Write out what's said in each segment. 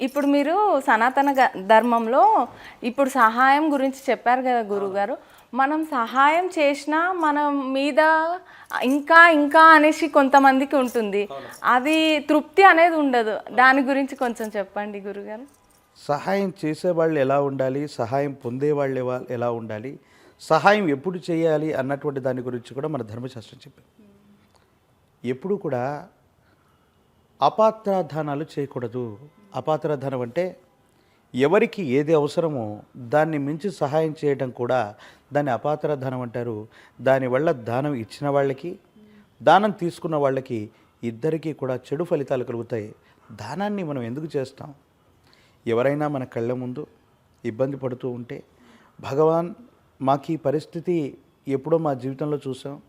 ఇప్పుడు మీరు సనాతన ధర్మంలో ఇప్పుడు సహాయం గురించి చెప్పారు కదా గురుగారు. మనం సహాయం చేసినా మనం మీద ఇంకా ఇంకా అనేసి కొంతమందికి ఉంటుంది. అది తృప్తి అనేది ఉండదు. దాని గురించి కొంచెం చెప్పండి గురుగారు. సహాయం చేసేవాళ్ళు ఎలా ఉండాలి? సహాయం పొందేవాళ్ళు ఎలా ఉండాలి? సహాయం ఎప్పుడు చేయాలి? అన్నటువంటి దాని గురించి కూడా మన ధర్మశాస్త్రం చెప్పింది. ఎప్పుడు కూడా అపాత్రాధానాలు చేయకూడదు. అపాత్రాధానం అంటే ఎవరికి ఏది అవసరమో దాన్ని మించి సహాయం చేయడం కూడా దాన్ని అపాత్రాధానం అంటారు. దానివల్ల దానం ఇచ్చిన వాళ్ళకి దానం తీసుకున్న వాళ్ళకి ఇద్దరికీ కూడా చెడు ఫలితాలు కలుగుతాయి. దానాన్ని మనం ఎందుకు చేస్తాం? ఎవరైనా మన కళ్ళ ముందు ఇబ్బంది పడుతూ ఉంటే భగవాన్ మాకు ఈ పరిస్థితి ఎప్పుడో మా జీవితంలో చూసాం.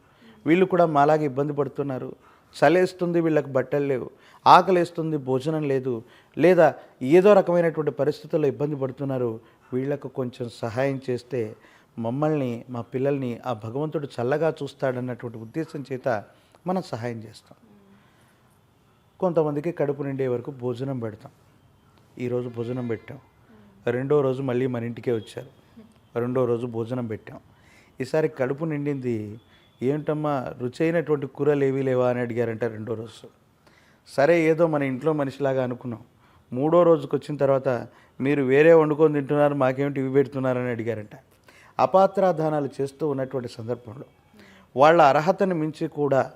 వీళ్ళు కూడా మాలాగే ఇబ్బంది పడుతున్నారు. చలేస్తుంది వీళ్ళకి బట్టలు లేవు. ఆకలేస్తుంది భోజనం లేదు. లేదా ఏదో రకమైనటువంటి పరిస్థితుల్లో ఇబ్బంది పడుతున్నారు. వీళ్ళకు కొంచెం సహాయం చేస్తే మమ్మల్ని మా పిల్లల్ని ఆ భగవంతుడు చల్లగా చూస్తాడన్నటువంటి ఉద్దేశం చేత మనం సహాయం చేస్తాం. కొంతమందికి కడుపు నిండే వరకు భోజనం పెడతాం. ఈరోజు భోజనం పెట్టాం. రెండో రోజు మళ్ళీ మన ఇంటికే వచ్చారు. రెండో రోజు భోజనం పెట్టాం. ఈసారి కడుపు నిండింది ఏంటమ్మా రుచి అయినటువంటి కూరలు ఏవీ లేవా అని అడిగారంట రెండో రోజు. సరే ఏదో మన ఇంట్లో మనిషిలాగా అనుకున్నాం. మూడో రోజుకి వచ్చిన తర్వాత మీరు వేరే వండుకొని తింటున్నారు మాకేమిటి ఇవి పెడుతున్నారని అడిగారంట. అపాత్రాధానాలు చేస్తూ ఉన్నటువంటి సందర్భంలో వాళ్ళ అర్హతను మించి కూడా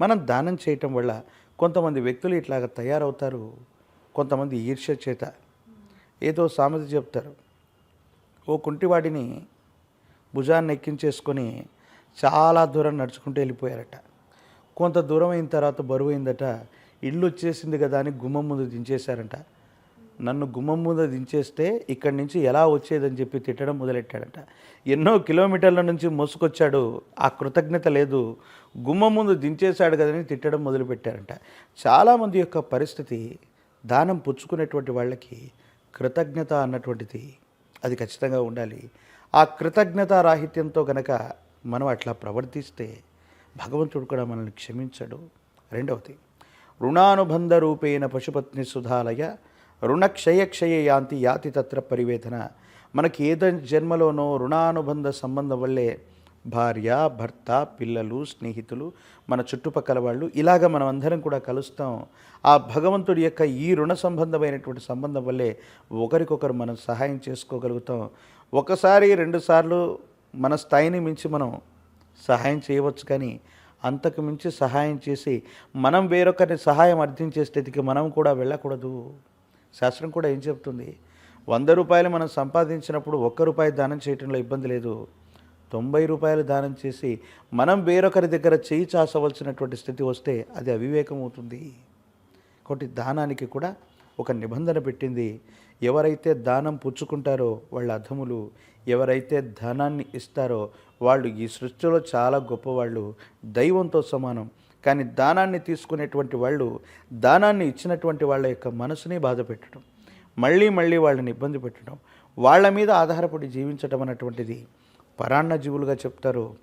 మనం దానం చేయటం వల్ల కొంతమంది వ్యక్తులు ఇట్లాగ తయారవుతారు. కొంతమంది ఈర్ష్య చేత ఏదో సామెత చెప్తారు. ఓ కుంటివాడిని భుజాన్ని ఎక్కించేసుకొని చాలా దూరం నడుచుకుంటూ వెళ్ళిపోయారట. కొంత దూరం అయిన తర్వాత బరువు అయిందట. ఇల్లు వచ్చేసింది కదా అని గుమ్మం ముందు దించేశారంట. నన్ను గుమ్మం ముందు దించేస్తే ఇక్కడి నుంచి ఎలా వచ్చేదని చెప్పి తిట్టడం మొదలెట్టాడంట. ఎన్నో కిలోమీటర్ల నుంచి మోసుకొచ్చాడు. ఆ కృతజ్ఞత లేదు. గుమ్మం ముందు దించేశాడు కదని తిట్టడం మొదలుపెట్టారంట. చాలామంది యొక్క పరిస్థితి దానం పుచ్చుకునేటువంటి వాళ్ళకి కృతజ్ఞత అన్నటువంటిది అది ఖచ్చితంగా ఉండాలి. ఆ కృతజ్ఞత రాహిత్యంతో గనక మనం అట్లా ప్రవర్తిస్తే భగవంతుడు కూడా మనల్ని క్షమించడు. రెండవది రుణానుబంధ రూపేణ పశుపత్ని సుధాలయ రుణక్షయ క్షయ యాంతి యాతి తత్ర పరివేదన. మనకి ఏద జన్మలోనో రుణానుబంధ సంబంధం వల్లే భార్య భర్త పిల్లలు స్నేహితులు మన చుట్టుపక్కల వాళ్ళు ఇలాగ మనం అందరం కూడా కలుస్తాం. ఆ భగవంతుడి యొక్క ఈ రుణ సంబంధమైనటువంటి సంబంధం వల్లే ఒకరికొకరు మనం సహాయం చేసుకోగలుగుతాం. ఒకసారి రెండుసార్లు మన స్థాయిని మించి మనం సహాయం చేయవచ్చు కానీ అంతకు మించి సహాయం చేసి మనం వేరొకరిని సహాయం అర్థించే స్థితికి మనం కూడా వెళ్ళకూడదు. శాస్త్రం కూడా ఏం చెప్తుంది? వంద రూపాయలు మనం సంపాదించినప్పుడు ఒక్క రూపాయి దానం చేయటంలో ఇబ్బంది లేదు. తొంభై రూపాయలు దానం చేసి మనం వేరొకరి దగ్గర చేయి చాసవలసినటువంటి స్థితి వస్తే అది అవివేకం అవుతుంది కాబట్టి దానానికి కూడా ఒక నిబంధన పెట్టింది. ఎవరైతే దానం పుచ్చుకుంటారో వాళ్ళ అధములు ఎవరైతే ధనాన్ని ఇస్తారో వాళ్ళు ఈ సృష్టిలో చాలా గొప్పవాళ్ళు దైవంతో సమానం. కానీ దానాన్ని తీసుకునేటువంటి వాళ్ళు దానాన్ని ఇచ్చినటువంటి వాళ్ళ యొక్క మనసుని బాధ పెట్టడం మళ్ళీ మళ్ళీ వాళ్ళని ఇబ్బంది పెట్టడం వాళ్ళ మీద ఆధారపడి జీవించడం అన్నటువంటిది పరాన్న జీవులుగా చెప్తారు.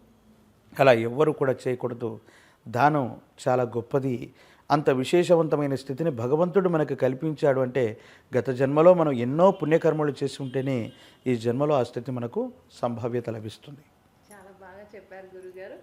అలా ఎవ్వరు కూడా చేయకూడదు. దానం చాలా గొప్పది. అంత విశేషవంతమైన స్థితిని భగవంతుడు మనకు కల్పించాడు అంటే గత జన్మలో మనం ఎన్నో పుణ్యకర్మలు చేసి ఉంటేనే ఈ జన్మలో ఆ స్థితి మనకు సంభావ్యత లభిస్తుంది. చాలా బాగా చెప్పారు గురుగారు.